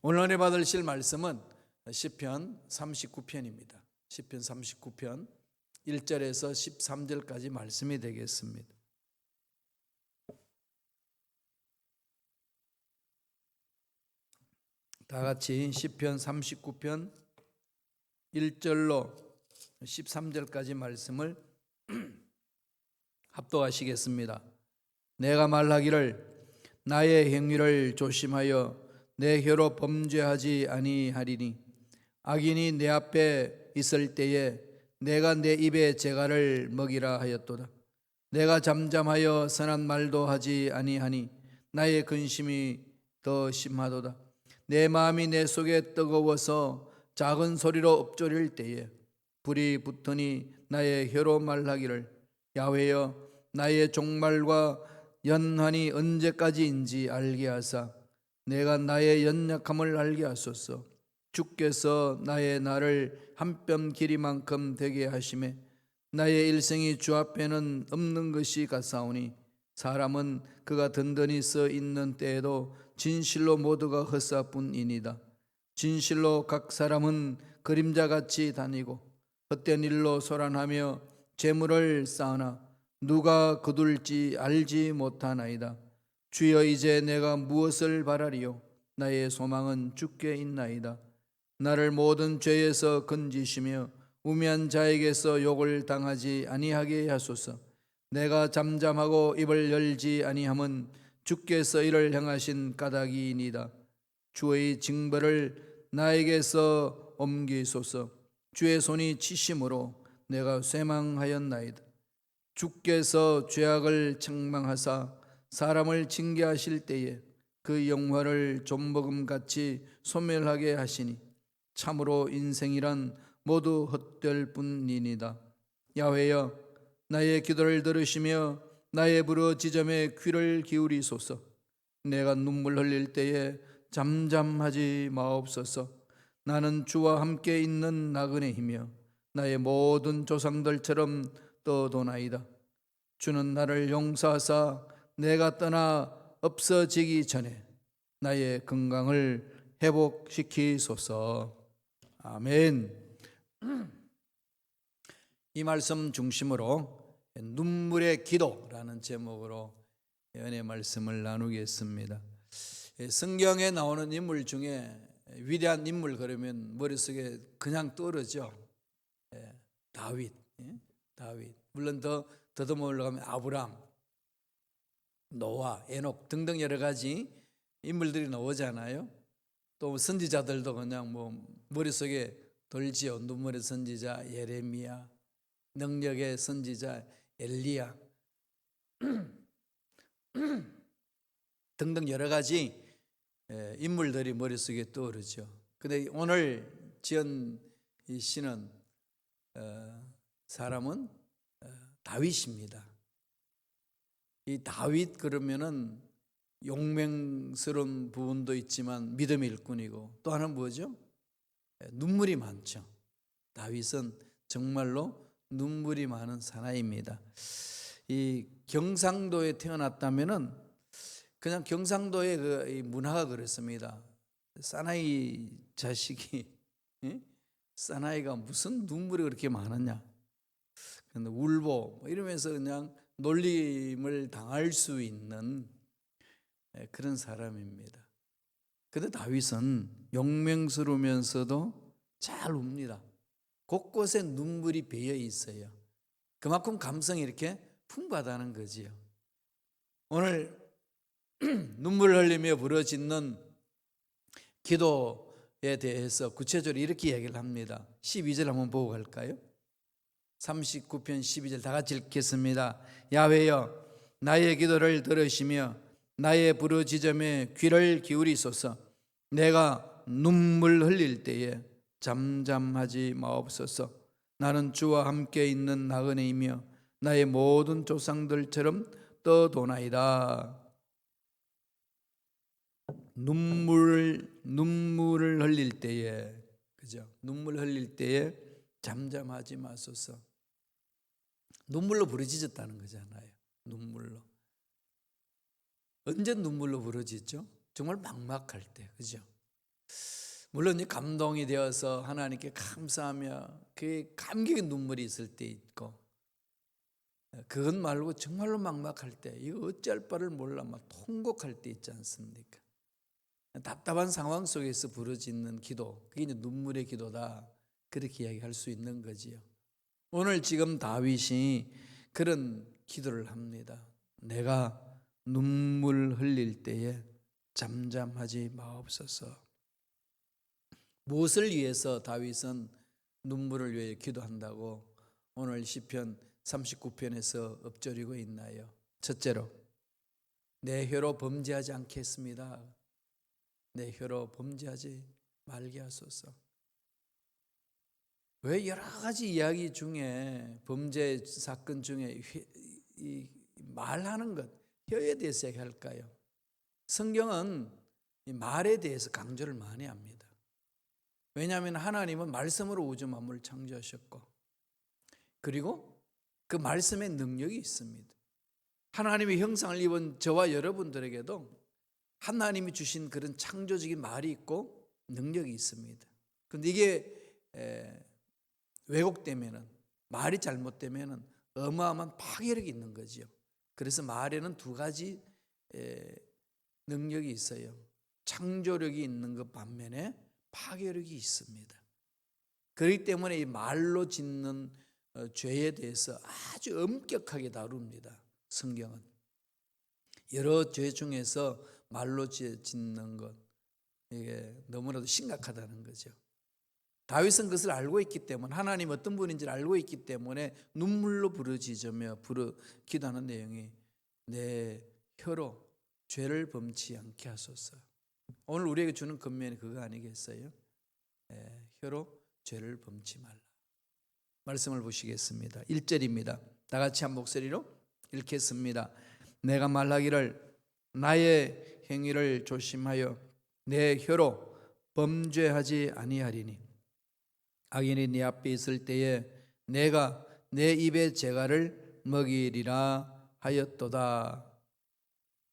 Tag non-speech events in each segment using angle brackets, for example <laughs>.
오늘 은혜 받으실 말씀은 시편 39편입니다. 시편 39편 1절에서 13절까지 말씀이 되겠습니다. 다 같이 시편 39편 1절로 13절까지 말씀을 <clears throat> 합독하시겠습니다. 내가 말하기를 나의 행위를 조심하여 내 혀로 범죄하지 아니하리니 악인이 내 앞에 있을 때에 내가 내 입에 재갈을 먹이라 하였도다. 내가 잠잠하여 선한 말도 하지 아니하니 나의 근심이 더 심하도다. 내 마음이 내 속에 뜨거워서 작은 소리로 엎조릴 때에 불이 붙으니 나의 혀로 말하기를 야훼여 나의 종말과 연한이 언제까지인지 알게 하사 내가 나의 연약함을 알게 하소서 주께서 나의 날을 한뼘 길이만큼 되게 하심에 나의 일생이 주 앞에는 없는 것이 같사오니 사람은 그가 든든히 서 있는 때에도 진실로 모두가 헛사뿐이니다 진실로 각 사람은 그림자같이 다니고 헛된 일로 소란하며 재물을 쌓으나 누가 거둘지 알지 못하나이다. 주여 이제 내가 무엇을 바라리요? 나의 소망은 주께 있나이다. 나를 모든 죄에서 건지시며 우매한 자에게서 욕을 당하지 아니하게 하소서. 내가 잠잠하고 입을 열지 아니함은 주께서 이를 향하신 까닭이니이다. 주의 징벌을 나에게서 옮기소서. 주의 손이 치심으로 내가 쇠망하였나이다. 주께서 죄악을 책망하사 사람을 징계하실 때에 그 영화를 좀먹음 같이 소멸하게 하시니 참으로 인생이란 모두 헛될 뿐이니다. 야훼여 나의 기도를 들으시며 나의 부르짖음에 귀를 기울이소서. 내가 눈물 흘릴 때에 잠잠하지 마옵소서. 나는 주와 함께 있는 나그네이며 나의 모든 조상들처럼 떠도나이다. 주는 나를 용서하사 내가 떠나 없어지기 전에 나의 건강을 회복시키소서. 아멘. 이 말씀 중심으로 눈물의 기도라는 제목으로 연의 말씀을 나누겠습니다. 성경에 나오는 인물 중에 위대한 인물 그러면 머릿속에 그냥 떠오르죠. 예, 다윗, 예, 다윗. 물론 더 더듬어 올라가면 아브람, 노아, 에녹 등등 여러 가지 인물들이 나오잖아요. 또 선지자들도 그냥 뭐 머릿속에 돌지요. 눈물의 선지자 예레미야, 능력의 선지자 엘리야 <clears throat> 등등 여러 가지 예, 인물들이 머릿속에 떠오르죠. 근데 오늘 지은 이 시는 어, 사람은 어, 다윗입니다. 이 다윗 그러면은 용맹스러운 부분도 있지만 믿음의 일꾼이고 또 하나는 뭐죠? 예, 눈물이 많죠. 다윗은 정말로 눈물이 많은 사나이입니다. 이 경상도에 태어났다면은 그냥 경상도의 그 문화가 그렇습니다. 사나이 자식이 예? 사나이가 무슨 눈물이 그렇게 많았냐? 근데 울보 뭐 이러면서 그냥 놀림을 당할 수 있는 예, 그런 사람입니다. 근데 다윗은 용맹스러우면서도 잘 웁니다. 곳곳에 눈물이 배어 있어요. 그만큼 감성이 이렇게 풍부하다는 거지요. 오늘 <clears throat> 눈물 흘리며 부러짓는 기도에 대해서 구체적으로 이렇게 얘기를 합니다. 12절 한번 보고 갈까요? 39편 12절 다 같이 읽겠습니다. 야훼여 나의 기도를 들으시며 나의 부르짖음에 귀를 기울이소서. 내가 눈물 흘릴 때에 잠잠하지 마옵소서. 나는 주와 함께 있는 나그네이며 나의 모든 조상들처럼 떠도나이다. 눈물 눈물을 흘릴 때에 그죠? 눈물 흘릴 때에 잠잠하지 마소서. 눈물로 부르짖었다는 거잖아요. 눈물로. 언제 눈물로 부르짖죠? 정말 막막할 때, 그죠? 물론 이 감동이 되어서 하나님께 감사하며 그 감격의 눈물이 있을 때 있고 그것 말고 정말로 막막할 때 이거 어찌할 바를 몰라 막 통곡할 때 있지 않습니까? 답답한 상황 속에서 부르짖는 기도 그게 이제 눈물의 기도다 그렇게 이야기할 수 있는 거지요. 오늘 지금 다윗이 그런 기도를 합니다. 내가 눈물 흘릴 때에 잠잠하지 마옵소서. 무엇을 위해서 다윗은 눈물을 위해 기도한다고 오늘 시편 39편에서 읊조리고 있나요? 첫째로 내 혀로 범죄하지 않겠습니다. 내 혀로 범죄하지 말게 하소서. 왜 여러 가지 이야기 중에 범죄 사건 중에 말하는 것 혀에 대해서 얘기할까요? 성경은 이 말에 대해서 강조를 많이 합니다. 왜냐하면 하나님은 말씀으로 우주 만물을 창조하셨고 그리고 그 말씀의 능력이 있습니다. 하나님의 형상을 입은 저와 여러분들에게도 하나님이 주신 그런 창조적인 말이 있고 능력이 있습니다. 근데 이게 에, 왜곡되면은 말이 잘못되면은 어마어마한 파괴력이 있는 거지요. 그래서 말에는 두 가지 에, 능력이 있어요. 창조력이 있는 것 반면에 파괴력이 있습니다. 그렇기 때문에 이 말로 짓는 어, 죄에 대해서 아주 엄격하게 다룹니다. 성경은 여러 죄 중에서 말로 지- 짓는 것 이게 너무나도 심각하다는 거죠. 다윗은 그것을 알고 있기 때문에 하나님 어떤 분인지를 알고 있기 때문에 눈물로 부르짖으며 부르 기도하는 내용이 내 혀로 죄를 범치 않게 하소서. 오늘 우리에게 주는 권면이 그거 아니겠어요? 예, 혀로 죄를 범치 말라. 말씀을 보시겠습니다. 1절입니다. 다 같이 한 목소리로 읽겠습니다. 내가 말하기를 나의 행위를 조심하여 내 혀로 범죄하지 아니하리니 악인이 네 앞에 있을 때에 내가 내 입의 재갈을 먹이리라 하였도다.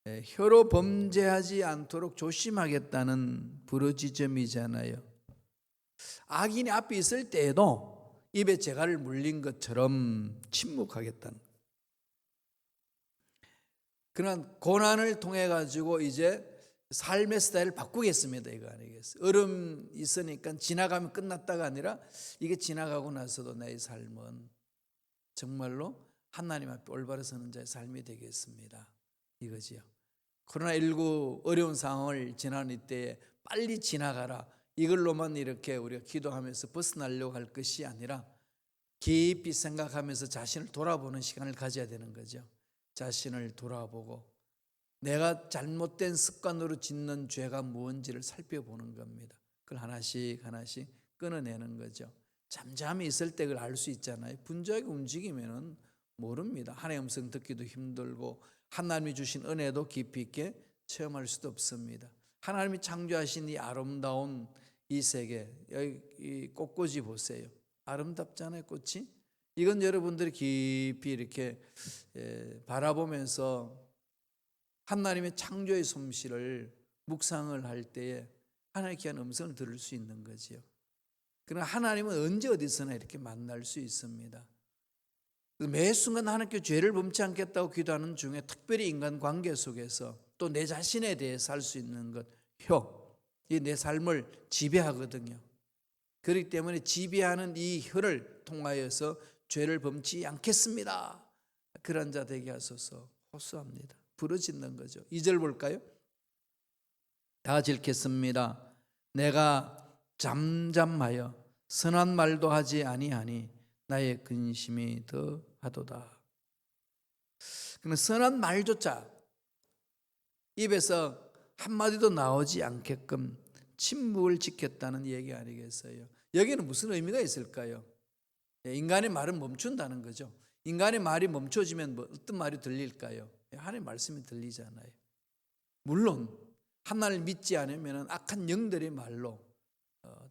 예, 혀로 범죄하지 않도록 조심하겠다는 부르짖음이잖아요. 악인이 앞에 있을 때에도 입에 재갈을 물린 것처럼 침묵하겠다는. 그러나 고난을 통해 가지고 이제 삶의 스타일을 바꾸겠습니다. 이거 아니겠어요? 얼음 있으니까 지나가면 끝났다가 아니라 이게 지나가고 나서도 내 삶은 정말로 하나님 앞에 올바로 서는 자의 삶이 되겠습니다. 이거지요. 코로나19 어려운 상황을 지나는 이때에 빨리 지나가라. 이걸로만 이렇게 우리가 기도하면서 벗어나려고 할 것이 아니라 깊이 생각하면서 자신을 돌아보는 시간을 가져야 되는 거죠. 자신을 돌아보고 내가 잘못된 습관으로 짓는 죄가 무엇인지를 살펴보는 겁니다. 그걸 하나씩 하나씩 끊어내는 거죠. 잠잠히 있을 때 그걸 알 수 있잖아요. 분주하게 움직이면은 모릅니다. 하나의 음성 듣기도 힘들고 하나님이 주신 은혜도 깊이 있게 체험할 수도 없습니다. 하나님이 창조하신 이 아름다운 이 세계 여기 이 꽃꽂이 보세요. 아름답잖아요, 꽃이. 이건 여러분들이 깊이 이렇게 에, 바라보면서 하나님의 창조의 솜씨를 묵상을 할 때에 하나님의 귀한 음성을 들을 수 있는 거지요. 그러나 하나님은 언제 어디서나 이렇게 만날 수 있습니다. 매 순간 하나님께 죄를 범치 않겠다고 기도하는 중에 특별히 인간 관계 속에서 또 내 자신에 대해 살수 있는 것, 혀. 이내 삶을 지배하거든요. 그렇기 때문에 지배하는 이 혀를 통하여서 죄를 범치 않겠습니다. 그런 자 되게 하소서 호소합니다. 부르짖는 거죠. 2절 볼까요? 다 읽겠습니다. 내가 잠잠하여 선한 말도 하지 아니하니 나의 근심이 더 하도다. 그러나 선한 말조차 입에서 한마디도 나오지 않게끔 침묵을 지켰다는 얘기 아니겠어요? 여기는 무슨 의미가 있을까요? 예, 인간의 말은 멈춘다는 거죠. 인간의 말이 멈춰지면 뭐 어떤 말이 들릴까요? 예, 하나님의 말씀이 들리잖아요. 물론 하나님을 믿지 않으면 악한 영들의 말로 어,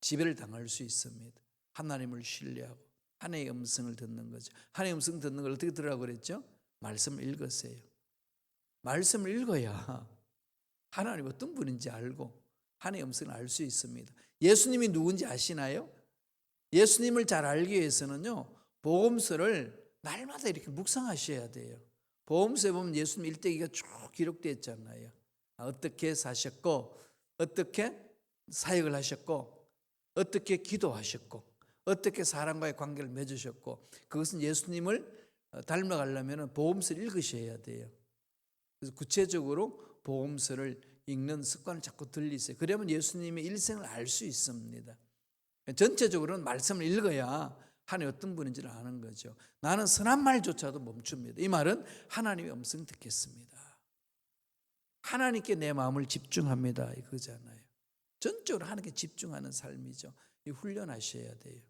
지배를 당할 수 있습니다. 하나님을 신뢰하고 하나님의 음성을 듣는 거죠. 하나님의 음성 듣는 걸 어떻게 들으라고 그랬죠? 말씀을 읽으세요. 말씀을 읽어야 하나님 어떤 분인지 알고 하나님의 음성을 알 수 있습니다. 예수님이 누군지 아시나요? 예수님을 잘 알기 위해서는요. 복음서를 날마다 이렇게 묵상하셔야 돼요. 복음서에 보면 예수님 일대기가 쭉 기록되어 있잖아요. 아, 어떻게 사셨고 어떻게 사역을 하셨고 어떻게 기도하셨고 어떻게 사람과의 관계를 맺으셨고 그것은 예수님을 어, 닮아가려면 복음서를 읽으셔야 돼요. 그래서 구체적으로 복음서를 읽는 습관을 자꾸 들리세요. 그러면 예수님의 일생을 알 수 있습니다. 전체적으로는 말씀을 읽어야 하나님 어떤 분인지를 아는 거죠. 나는 선한 말조차도 멈춥니다. 이 말은 하나님의 음성 듣겠습니다. 하나님께 내 마음을 집중합니다. 이거잖아요. 전적으로 하나님께 집중하는 삶이죠. 이 훈련하셔야 돼요.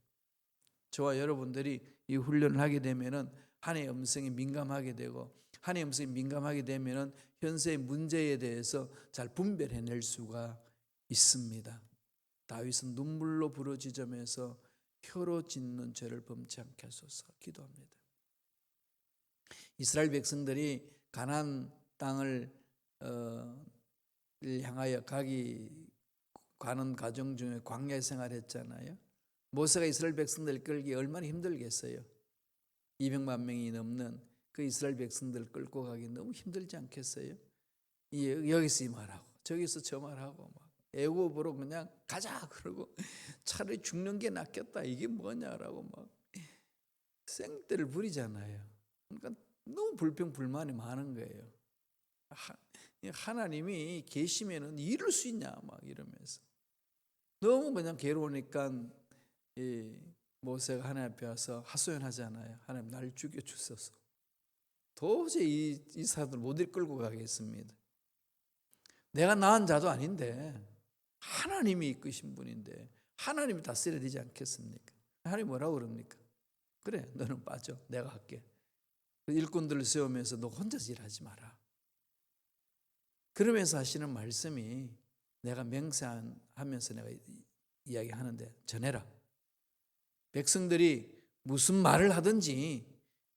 저와 여러분들이 이 훈련을 하게 되면은 하나님의 음성에 민감하게 되고 하나님의 음성에 민감하게 되면은 현세의 문제에 대해서 잘 분별해낼 수가 있습니다. 다윗은 눈물로 부러지점에서 혀로 짓는 죄를 범치 않게 하소서 기도합니다. 이스라엘 백성들이 가나안 땅을 어, 향하여 가기 가는 과정 중에 광야 생활했잖아요. 모세가 이스라엘 백성들 끌기 얼마나 힘들겠어요. 200만 명이 넘는 그 이스라엘 백성들 끌고 가기 너무 힘들지 않겠어요? 이- 여기서 이 말하고 저기서 저 말하고 막 애굽으로 그냥 가자 그러고 차라리 죽는 게 낫겠다 이게 뭐냐라고 막 생떼를 부리잖아요. 그러니까 너무 불평 불만이 많은 거예요. 하, 하나님이 계시면은 이럴 수 있냐 막 이러면서 너무 그냥 괴로우니까 이 모세가 하나님 앞에 와서 하소연하잖아요. 하나님 날 죽여 주소서. 도저히 이, 이 사람들 못 이끌고 가겠습니다. 내가 낳은 자도 아닌데 하나님이 이끄신 분인데 하나님이 다스려야 되지 않겠습니까? 하나님 뭐라고 그럽니까? 그래 너는 빠져 내가 할게. 그 일꾼들을 세우면서 너 혼자서 일하지 마라. 그러면서 하시는 말씀이 내가 맹세하면서 내가 이- 이야기하는데 전해라. 백성들이 무슨 말을 하든지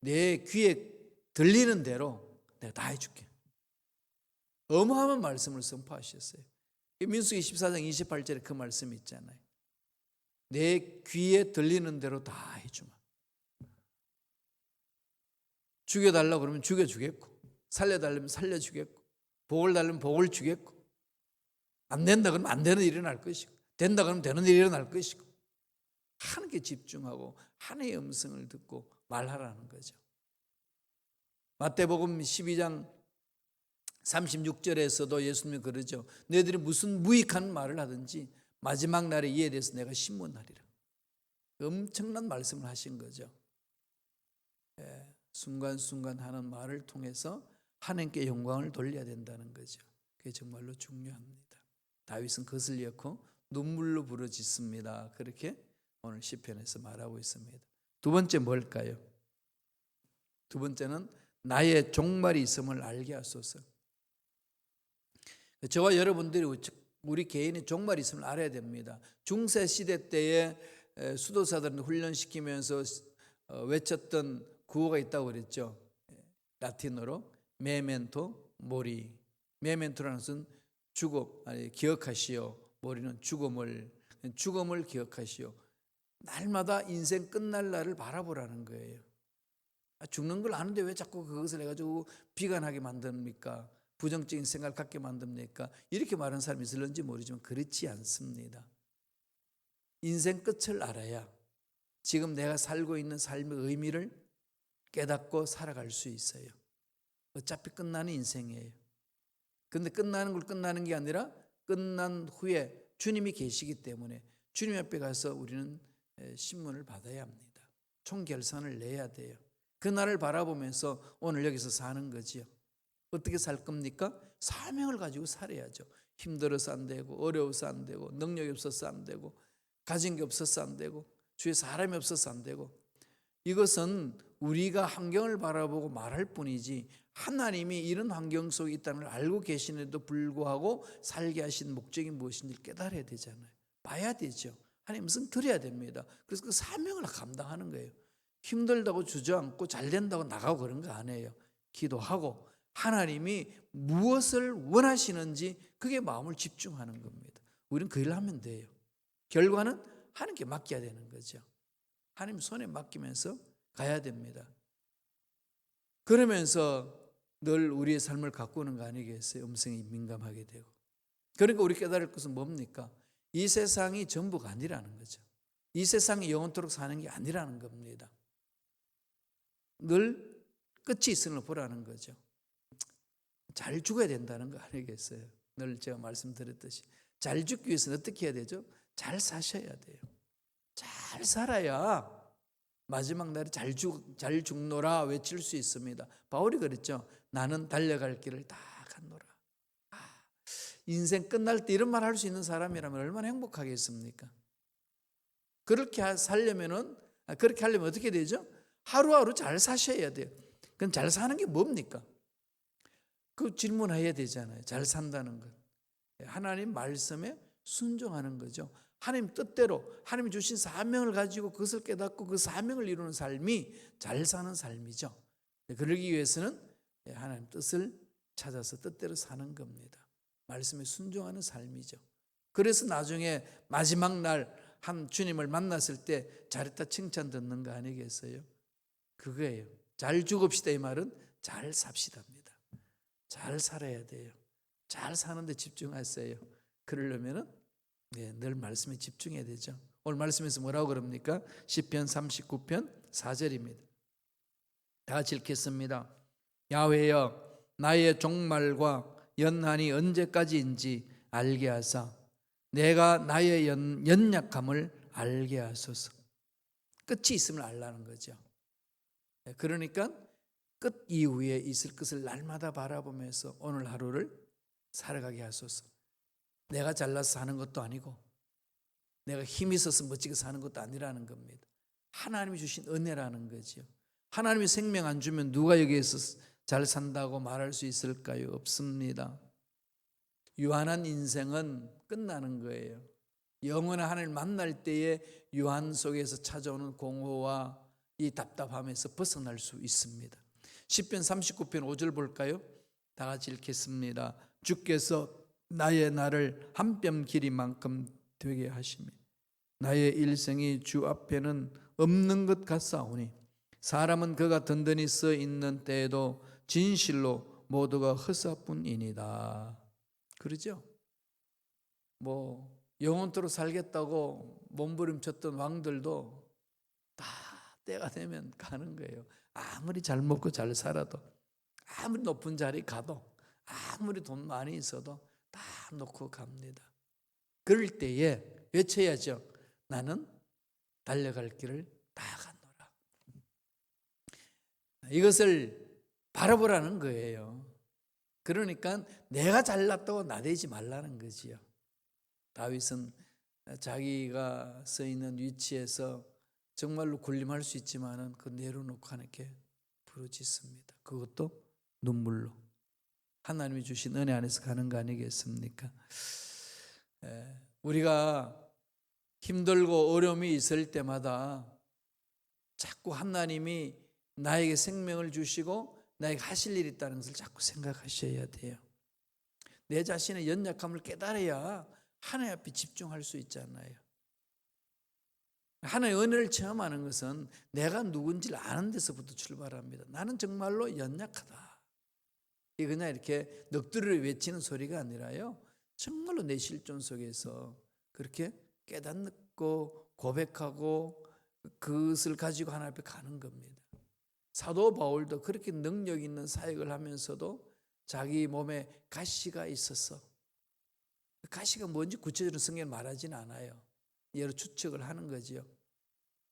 내 귀에 들리는 대로 내가 다 해줄게. 어마어마한 말씀을 선포하셨어요. 이 민수기 14장 28절에 그 말씀이 있잖아요. 내 귀에 들리는 대로 다 해주마. 죽여달라 그러면 죽여주겠고, 살려달라면 살려주겠고, 복을 달라면 복을 주겠고, 안 된다 그러면 안 되는 일이 일어날 것이고, 된다 그러면 되는 일이 일어날 것이고, 하나님께 집중하고 하나님의 음성을 듣고 말하라는 거죠. 마태복음 12장 36절에서도 예수님이 그러죠. 너희들이 무슨 무익한 말을 하든지 마지막 날에 이에 대해서 내가 신문하리라. 엄청난 말씀을 하신 거죠. 예, 순간순간 하는 말을 통해서 하나님께 영광을 돌려야 된다는 거죠. 그게 정말로 중요합니다. 다윗은 그것을 잃고 눈물로 부러짓습니다. 그렇게 오늘 시편에서 말하고 있습니다. 두 번째 뭘까요? 두 번째는 나의 종말이 있음을 알게 하소서. 저와 여러분들이 우리 개인의 종말이 있음을 알아야 됩니다. 중세 시대 때에 에, 수도사들을 훈련시키면서 어, 외쳤던 구호가 있다고 그랬죠. 예, 라틴어로 메멘토 모리. 메멘토라는 것은 죽음 아니 기억하시오. 모리는 죽음을 죽음을 기억하시오. 날마다 인생 끝날 날을 바라보라는 거예요. 아, 죽는 걸 아는데 왜 자꾸 그것을 해가지고 비관하게 만듭니까? 부정적인 생각을 갖게 만듭니까? 이렇게 말하는 사람이 있을런지 모르지만 그렇지 않습니다. 인생 끝을 알아야 지금 내가 살고 있는 삶의 의미를 깨닫고 살아갈 수 있어요. 어차피 끝나는 인생이에요. 근데 끝나는 걸 끝나는 게 아니라 끝난 후에 주님이 계시기 때문에 주님 앞에 가서 우리는 에, 신문을 받아야 합니다. 총결산을 내야 돼요. 그날을 바라보면서 오늘 여기서 사는 거지요. 어떻게 살 겁니까? 사명을 가지고 살아야죠. 힘들어서 안 되고 어려워서 안 되고 능력이 없어서 안 되고 가진 게 없어서 안 되고 주위에 사람이 없어서 안 되고 이것은 우리가 환경을 바라보고 말할 뿐이지 하나님이 이런 환경 속에 있다는 걸 알고 계시는데도 불구하고 살게 하신 목적이 무엇인지 깨달아야 되잖아요. 봐야 되죠. 하나님 무슨 들어야 됩니다. 그래서 그 사명을 감당하는 거예요. 힘들다고 주저앉고 잘 된다고 나가고 그런 거 아니에요. 기도하고 하나님이 무엇을 원하시는지 그게 마음을 집중하는 겁니다. 우리는 그 일을 하면 돼요. 결과는 하나님께 맡겨야 되는 거죠. 하나님 손에 맡기면서 가야 됩니다. 그러면서 늘 우리의 삶을 가꾸는 거 아니겠어요? 음성이 민감하게 되고. 그러니까 우리 깨달을 것은 뭡니까? 이 세상이 전부가 아니라는 거죠. 이 세상이 영원토록 사는 게 아니라는 겁니다. 늘 끝이 있음을 보라는 거죠. 잘 죽어야 된다는 거 아니겠어요? 늘 제가 말씀드렸듯이 잘 죽기 위해서는 어떻게 해야 되죠? 잘 사셔야 돼요. 잘 살아야 마지막 날에 잘, 죽, 잘 죽노라 외칠 수 있습니다. 바울이 그랬죠. 나는 달려갈 길을 다 갔노라. 아, 인생 끝날 때 이런 말 할 수 있는 사람이라면 얼마나 행복하겠습니까? 그렇게 하- 살려면은 아, 그렇게 하려면 어떻게 되죠? 하루하루 잘 사셔야 돼요. 그럼 잘 사는 게 뭡니까? 그 질문해야 되잖아요. 잘 산다는 것. 하나님 말씀에 순종하는 거죠. 하나님 뜻대로 하나님 주신 사명을 가지고 그것을 깨닫고 그 사명을 이루는 삶이 잘 사는 삶이죠. 그러기 위해서는 하나님 뜻을 찾아서 뜻대로 사는 겁니다. 말씀에 순종하는 삶이죠. 그래서 나중에 마지막 날 한 주님을 만났을 때 잘했다 칭찬 듣는 거 아니겠어요? 그거예요. 잘 죽읍시다 이 말은 잘 삽시다입니다. 잘 살아야 돼요. 잘 사는데 집중하세요. 그러려면은 네, 늘 말씀에 집중해야 되죠. 오늘 말씀에서 뭐라고 그럽니까? 시편 39편 4절입니다. 다 같이 읽겠습니다. 야훼여 나의 종말과 연한이 언제까지인지 알게 하사 내가 나의 연, 연약함을 알게 하소서. 끝이 있음을 알라는 거죠. 네, 그러니까 끝 이후에 있을 것을 날마다 바라보면서 오늘 하루를 살아가게 하소서. 내가 잘나서 사는 것도 아니고 내가 힘이 있어서 멋지게 사는 것도 아니라는 겁니다. 하나님이 주신 은혜라는 거죠. 하나님이 생명 안 주면 누가 여기에서 잘 산다고 말할 수 있을까요? 없습니다. 유한한 인생은 끝나는 거예요. 영원한 하나님을 만날 때에 유한 속에서 찾아오는 공허와 이 답답함에서 벗어날 수 있습니다. 10편 39편 5절 볼까요? 다 같이 읽겠습니다. 주께서 나의 날을 한뼘 길이만큼 되게 하시며 나의 일생이 주 앞에는 없는 것 같사오니 사람은 그가 든든히 써 있는 때에도 진실로 모두가 허사뿐이니다. 그러죠? 뭐 영원토록 살겠다고 몸부림쳤던 왕들도 다 때가 되면 가는 거예요. 아무리 잘 먹고 잘 살아도 아무리 높은 자리 가도 아무리 돈 많이 있어도 다 놓고 갑니다. 그럴 때에 외쳐야죠. 나는 달려갈 길을 다 갔노라. 이것을 바라보라는 거예요. 그러니까 내가 잘났다고 나대지 말라는 거지요. 다윗은 자기가 서 있는 위치에서 정말로 군림할 수 있지만은 그 내려놓고 하나님께 부르짖습니다. 그것도 눈물로 하나님이 주신 은혜 안에서 가는 거 아니겠습니까? 에, 우리가 힘들고 어려움이 있을 때마다 자꾸 하나님이 나에게 생명을 주시고 나에게 하실 일이 있다는 것을 자꾸 생각하셔야 돼요. 내 자신의 연약함을 깨달아야 하나님 앞에 집중할 수 있잖아요. 하나님의 은혜를 체험하는 것은 내가 누군지를 아는 데서부터 출발합니다. 나는 정말로 연약하다. 이 그냥 이렇게 넋두리를 외치는 소리가 아니라요. 정말로 내 실존 속에서 그렇게 깨닫고 고백하고 그것을 가지고 하나님 앞에 가는 겁니다. 사도 바울도 그렇게 능력 있는 사역을 하면서도 자기 몸에 가시가 있었어. 가시가 뭔지 구체적으로 성경에 말하지는 않아요. 여러 추측을 하는 거지요.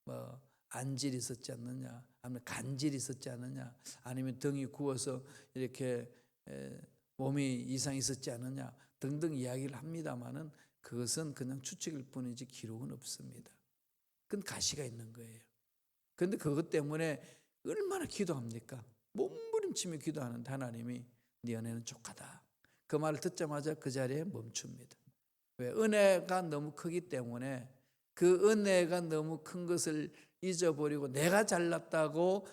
뭐 안질이 있었지 않느냐, 아니면 간질이 있었지 않느냐, 아니면 등이 구워서 이렇게 에, 몸이 이상 있었지 않느냐 등등 이야기를 합니다만은 그것은 그냥 추측일 뿐이지 기록은 없습니다. 그건 가시가 있는 거예요. 그런데 그것 때문에 얼마나 기도합니까? 몸부림치며 기도하는 하나님이 네 은혜는 족하다. 그 말을 듣자마자 그 자리에 멈춥니다. 왜? 은혜가 너무 크기 때문에 그 은혜가 너무 큰 것을 잊어버리고 내가 잘났다고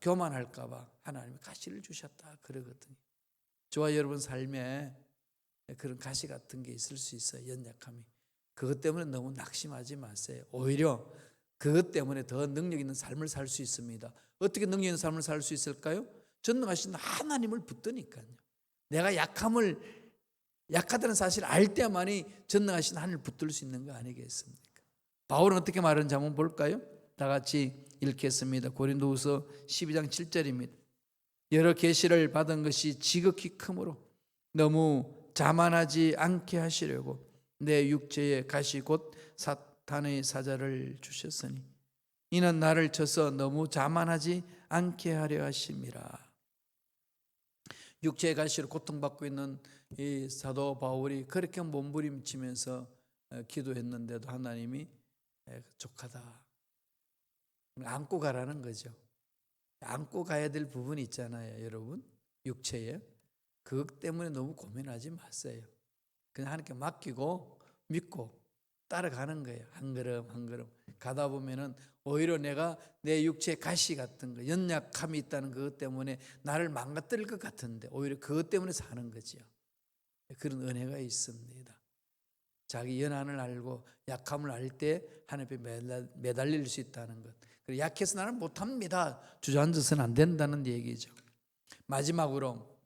교만할까봐 하나님이 가시를 주셨다 그러거든요. 저와 여러분 삶에 그런 가시 같은 게 있을 수 있어요. 연약함이. 그것 때문에 너무 낙심하지 마세요. 오히려 그것 때문에 더 능력 있는 삶을 살 수 있습니다. 어떻게 능력 있는 삶을 살 수 있을까요? 전능하신 하나님을 붙드니까요. 내가 약함을 약하다는 사실을 알 때만이 전능하신 하나님을 붙들 수 있는 거 아니겠습니까? 바울은 어떻게 말하는지 한번 볼까요? 다 같이 읽겠습니다. 고린도후서 12장 7절입니다. 여러 계시를 받은 것이 지극히 크므로 너무 자만하지 않게 하시려고 내 육체에 가시 곧 사탄의 사자를 주셨으니 이는 나를 쳐서 너무 자만하지 않게 하려 하심이라. 육체의 가시로 고통받고 있는 이 사도 바울이 그렇게 몸부림치면서 어, 기도했는데도 하나님이 에, 족하다. 안고 가라는 거죠. 안고 가야 될 부분이 있잖아요, 여러분. 육체에. 그것 때문에 너무 고민하지 마세요. 그냥 하나님께 맡기고 믿고 따라가는 거예요. 한 걸음 한 걸음 가다 보면은 오히려 내가 내 육체 가시 같은 거 연약함이 있다는 그것 때문에 나를 망가뜨릴 것 같은데 오히려 그것 때문에 사는 거지요. 그런 은혜가 있습니다. 자기 연한을 알고 약함을 알 때 하나님 앞에 매달, 매달릴 수 있다는 것. 약해서 나는 못합니다. 주저앉아서는 안 된다는 얘기죠. 마지막으로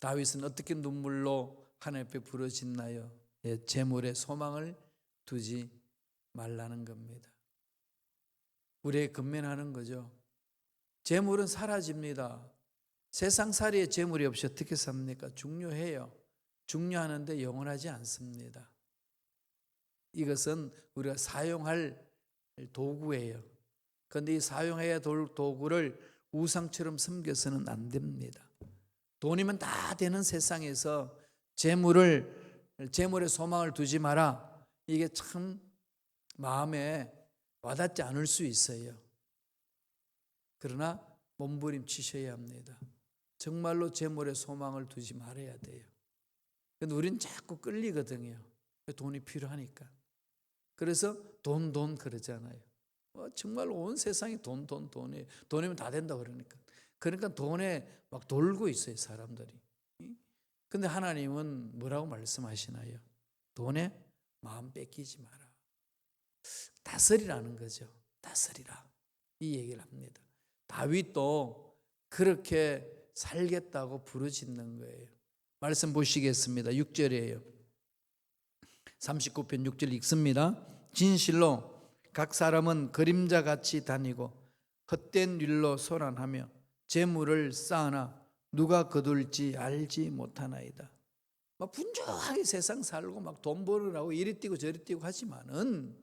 다윗은 어떻게 눈물로 하나님 앞에 부르짖나요? 예, 재물에 소망을 두지 말라는 겁니다. 우리의 근면하는 거죠. 재물은 사라집니다. 세상 살이의 재물이 없이 어떻게 삽니까? 중요해요. 중요하는데 영원하지 않습니다. 이것은 우리가 사용할 도구예요. 그런데 이 사용해야 될 도구를 우상처럼 섬겨서는 안 됩니다. 돈이면 다 되는 세상에서 재물을 재물에 소망을 두지 마라. 이게 참 마음에 와닿지 않을 수 있어요. 그러나 몸부림치셔야 합니다. 정말로 재물에 소망을 두지 말아야 돼요. 근데 우리는 자꾸 끌리거든요. 돈이 필요하니까. 그래서 돈, 돈 그러잖아요. 어, 정말 온 세상이 돈, 돈, 돈이 돈이면 다 된다 그러니까. 그러니까 돈에 막 돌고 있어요, 사람들이. 근데 하나님은 뭐라고 말씀하시나요? 돈에 마음 뺏기지 마라. 다스리라는 거죠. 다스리라. 이 얘기를 합니다. 다윗도 그렇게 살겠다고 부르짖는 거예요. 말씀 보시겠습니다. 6절이에요. 39편 6절 읽습니다. 진실로 각 사람은 그림자 같이 다니고 헛된 일로 소란하며 재물을 쌓으나 누가 거둘지 알지 못하나이다. 막 분주하게 세상 살고 막 돈 벌으라고 이리 뛰고 저리 뛰고 하지만은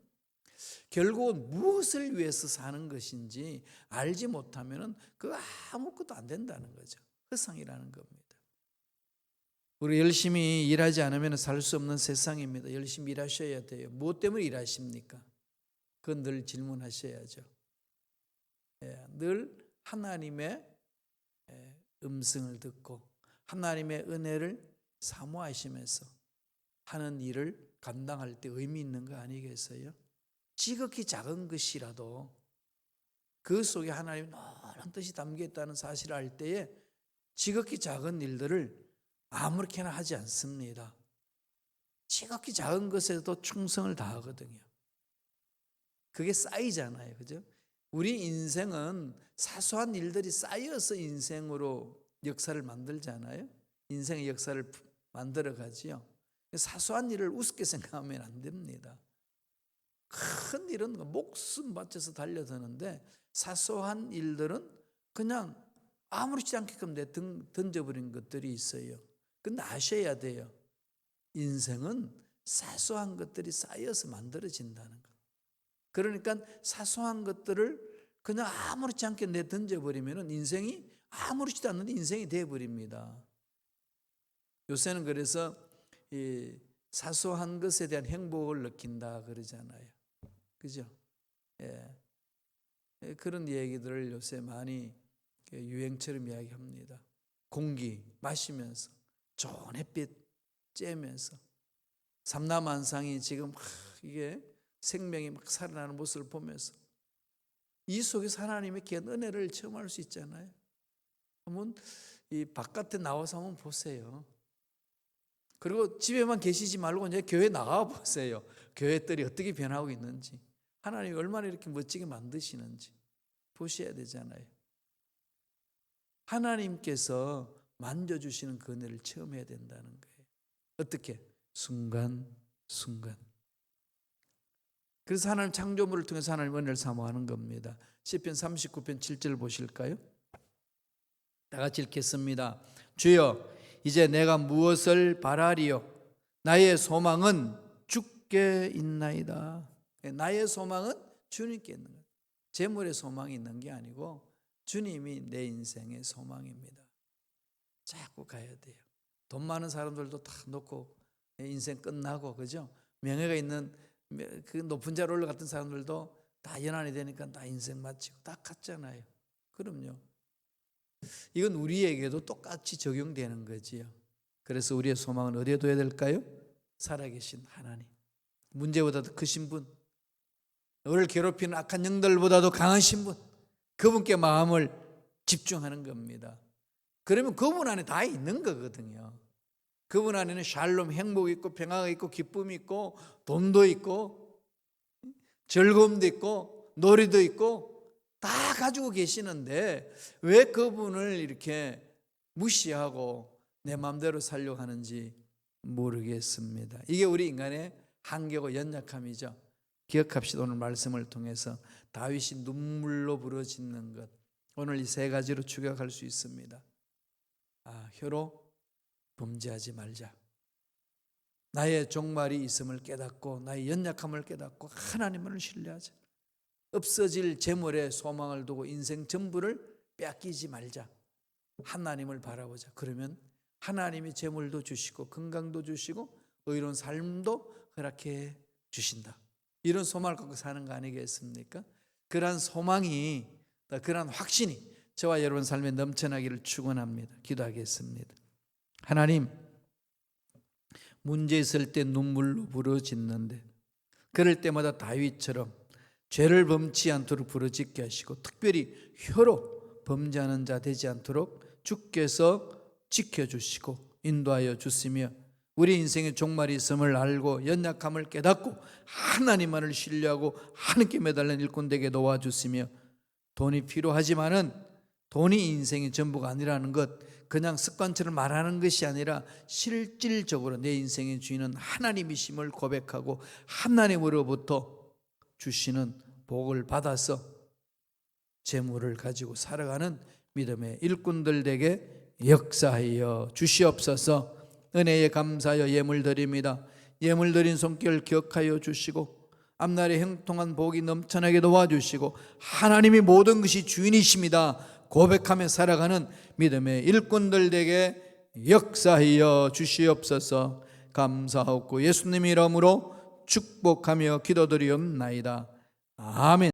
결국은 무엇을 위해서 사는 것인지 알지 못하면은 그 아무것도 안 된다는 거죠. 허상이라는 겁니다. 우리 열심히 일하지 않으면 살 수 없는 세상입니다. 열심히 일하셔야 돼요. 무엇 때문에 일하십니까? 그건 늘 질문하셔야죠. 예, 늘 하나님의 예, 음성을 듣고 하나님의 은혜를 사모하시면서 하는 일을 감당할 때 의미 있는 거 아니겠어요? 지극히 작은 것이라도 그 속에 하나님의 노란 뜻이 담겨 있다는 사실을 알 때에 지극히 작은 일들을 아무렇게나 하지 않습니다. 지극히 작은 것에도 충성을 다하거든요. 그게 쌓이잖아요. 그죠? 우리 인생은 사소한 일들이 쌓여서 인생으로 역사를 만들잖아요. 인생의 역사를 만들어 가지요. 사소한 일을 우습게 <laughs> 생각하면 안 됩니다. 큰 일은 목숨 바쳐서 달려드는데 사소한 일들은 그냥 아무렇지 않게끔 내 던져버린 것들이 있어요. 근데 아셔야 돼요. 인생은 사소한 것들이 쌓여서 만들어진다는 것. 그러니까 사소한 것들을 그냥 아무렇지 않게 내 던져버리면 인생이 아무렇지도 않는데 인생이 되어버립니다. 요새는 그래서 이 사소한 것에 대한 행복을 느낀다 그러잖아요. 그죠? 예. 예, 그런 얘기들을 요새 많이 유행처럼 이야기합니다. 공기 마시면서 좋은 햇빛 쬐면서 삼남한상이 지금 막 이게 생명이 막 살아나는 모습을 보면서 이 속에서 하나님의 귀한 은혜를 체험할 수 있잖아요. 한번 이 바깥에 나와서 한번 보세요. 그리고 집에만 계시지 말고 이제 교회 나가 보세요. <laughs> 교회들이 어떻게 변하고 있는지. 하나님이 얼마나 이렇게 멋지게 만드시는지 보셔야 되잖아요. 하나님께서 만져주시는 그 은혜를 체험해야 된다는 거예요. 어떻게? 순간, 순간. 그래서 하나님 창조물을 통해서 하나님 은혜를 사모하는 겁니다. 시편 39편 7절 보실까요? 다 같이 읽겠습니다. 주여, 이제 내가 무엇을 바라리요? 나의 소망은 주께 있나이다. 나의 소망은 주님께 있는 거예요. 재물의 소망이 있는 게 아니고 주님이 내 인생의 소망입니다. 자꾸 가야 돼요. 돈 많은 사람들도 다 놓고 인생 끝나고 그죠? 명예가 있는 그 높은 자로 올라갔던 사람들도 다 연한이 되니까 다 인생 마치고 다 갔잖아요. 그럼요. 이건 우리에게도 똑같이 적용되는 거지요. 그래서 우리의 소망은 어디에 둬야 될까요? 살아계신 하나님. 문제보다도 크신 분. 너를 괴롭히는 악한 영들보다도 강하신 분. 그분께 마음을 집중하는 겁니다. 그러면 그분 안에 다 있는 거거든요. 그분 안에는 샬롬, 행복이 있고 평화가 있고 기쁨이 있고 돈도 있고 즐거움도 있고 놀이도 있고 다 가지고 계시는데 왜 그분을 이렇게 무시하고 내 마음대로 살려고 하는지 모르겠습니다. 이게 우리 인간의 한계고 연약함이죠. 기억합시다. 오늘 말씀을 통해서 다윗이 눈물로 부러짓는 것. 오늘 이 세 가지로 추격할 수 있습니다. 아, 혀로 범죄하지 말자. 나의 종말이 있음을 깨닫고 나의 연약함을 깨닫고 하나님을 신뢰하자. 없어질 재물에 소망을 두고 인생 전부를 빼앗기지 말자. 하나님을 바라보자. 그러면 하나님이 재물도 주시고 건강도 주시고 의로운 삶도 허락해 주신다. 이런 소망을 갖고 사는 거 아니겠습니까? 그러한 소망이 그러한 확신이 저와 여러분 삶에 넘쳐나기를 축원합니다. 기도하겠습니다. 하나님 문제 있을 때 눈물로 부러짓는데 그럴 때마다 다윗처럼 죄를 범치 않도록 부르짖게 하시고 특별히 혀로 범죄하는 자 되지 않도록 주께서 지켜주시고 인도하여 주시며 우리 인생의 종말이 있음을 알고 연약함을 깨닫고 하나님만을 신뢰하고 하나님께 매달린 일꾼 되게 도와주시며 돈이 필요하지만은 돈이 인생의 전부가 아니라는 것 그냥 습관처럼 말하는 것이 아니라 실질적으로 내 인생의 주인은 하나님이심을 고백하고 하나님으로부터 주시는 복을 받아서 재물을 가지고 살아가는 믿음의 일꾼들 에게 역사하여 주시옵소서 은혜에 감사하여 예물 드립니다. 예물 드린 손길 기억하여 주시고 앞날에 형통한 복이 넘쳐나게 도와주시고 하나님이 모든 것이 주인이십니다. 고백하며 살아가는 믿음의 일꾼들에게 역사하여 주시옵소서 감사하고 예수님 이름으로 축복하며 기도드리옵나이다. 아멘.